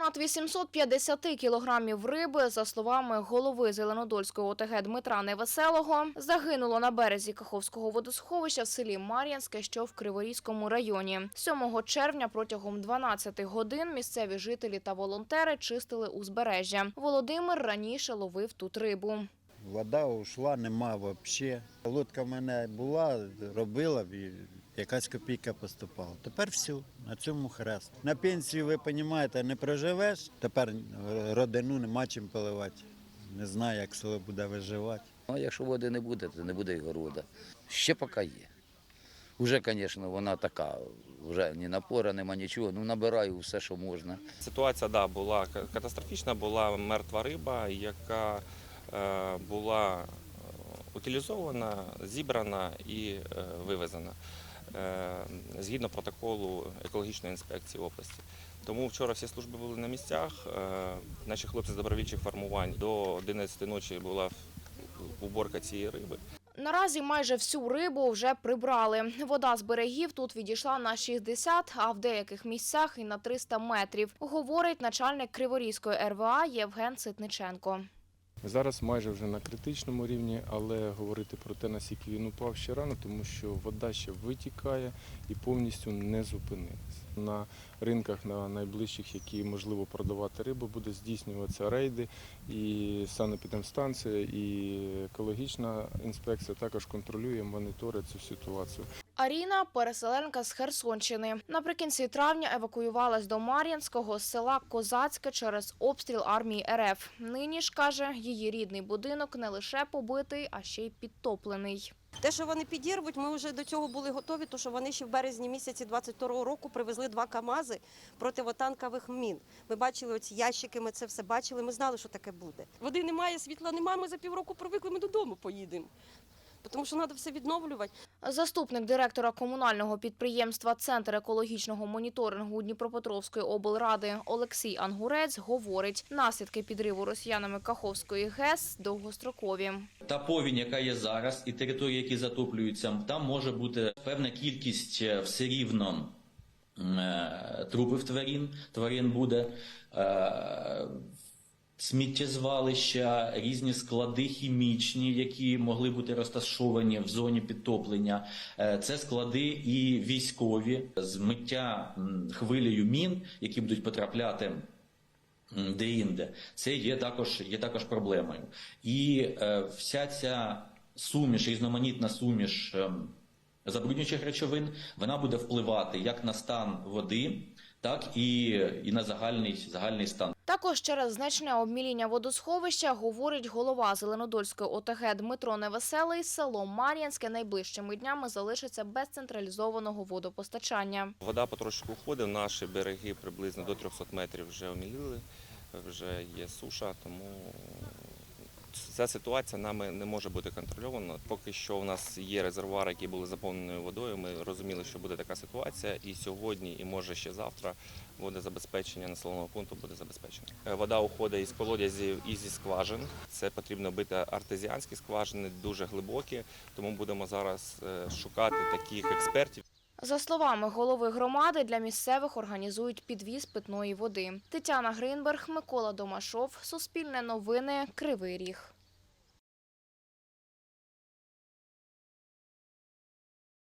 Понад 850 кілограмів риби, за словами голови Зеленодольської ОТГ Дмитра Невеселого, загинуло на березі Каховського водосховища в селі Мар'янське, що в Криворізькому районі. 7 червня протягом 12 годин місцеві жителі та волонтери чистили узбережжя. Володимир раніше ловив тут рибу. Вода ушла, нема взагалі. Лодка в мене була, робила, якась копійка поступала. Тепер все, на цьому хрест. На пенсію, ви розумієте, не проживеш, тепер родину нема чим поливати. Не знаю, як село буде виживати. Ну, а якщо води не буде, то не буде і города. Ще поки є. Уже, звісно, вона така, вже ні напора, нема нічого. Ну, набираю все, що можна. Ситуація да, була катастрофічна, була мертва риба, яка е, була е, утилізована, зібрана і е, вивезена е, згідно протоколу екологічної інспекції області. Тому вчора всі служби були на місцях. е, Наші хлопці з добровільчих формувань до 11 ночі була уборка цієї риби. Наразі майже всю рибу вже прибрали. Вода з берегів тут відійшла на 60, а в деяких місцях і на 300 метрів, говорить начальник Криворізької РВА Євген Ситниченко. Зараз майже вже на критичному рівні, але говорити про те, наскільки він упав ще рано, тому що вода ще витікає і повністю не зупинилась. На ринках на найближчих, які можливо продавати рибу, буде здійснюватися рейди, і санепідемстанція, і екологічна інспекція також контролює, моніторить цю ситуацію. Аріна переселенка з Херсонщини. Наприкінці травня евакуювалась до Мар'янського села Козацьке через обстріл армії РФ. Нині ж каже, її рідний будинок не лише побитий, а ще й підтоплений. Те, що вони підірвуть, ми вже до цього були готові, тому що вони ще в березні місяці 22-го року привезли два КАМАЗи противотанкових мін. Ми бачили оці ящики, ми це все бачили, ми знали, що таке буде. Води немає, світла немає, ми за півроку привикли, ми додому поїдемо. Тому що треба все відновлювати. Заступник директора комунального підприємства Центр екологічного моніторингу Дніпропетровської облради Олексій Ангурець говорить, наслідки підриву росіянами Каховської ГЕС довгострокові. Та повінь, яка є зараз, і території, які затоплюються, там може бути певна кількість е, все рівно е, трупів тварин. Тварин буде. Е, Сміттєзвалища, різні склади хімічні, які могли бути розташовані в зоні підтоплення. Е, Це склади і військові змиття хвилею мін, які будуть потрапляти де-інде, це є також, є також проблемою. І е, вся ця суміш, різноманітна суміш ем, забруднюючих речовин, вона буде впливати як на стан води, так і, і на загальний, загальний стан. Також через значне обміління водосховища, говорить голова Зеленодольської ОТГ Дмитро Невеселий, село Мар'янське найближчими днями залишиться без централізованого водопостачання. Вода потрошку уходить, наші береги приблизно до 300 метрів вже оміліли, вже є суша, тому ця ситуація нами не може бути контрольована. Поки що у нас є резервуари, які були заповнені водою. Ми розуміли, що буде така ситуація, і сьогодні, і може ще завтра водозабезпечення населеного пункту буде забезпечено. Е, Вода уходить із колодязів і зі скважин. Це потрібно бити артезіанські скважини, дуже глибокі, тому будемо зараз е, шукати таких експертів. За словами голови громади, для місцевих організують підвіз питної води. Тетяна Гринберг, Микола Домашов, Суспільне новини, Кривий Ріг.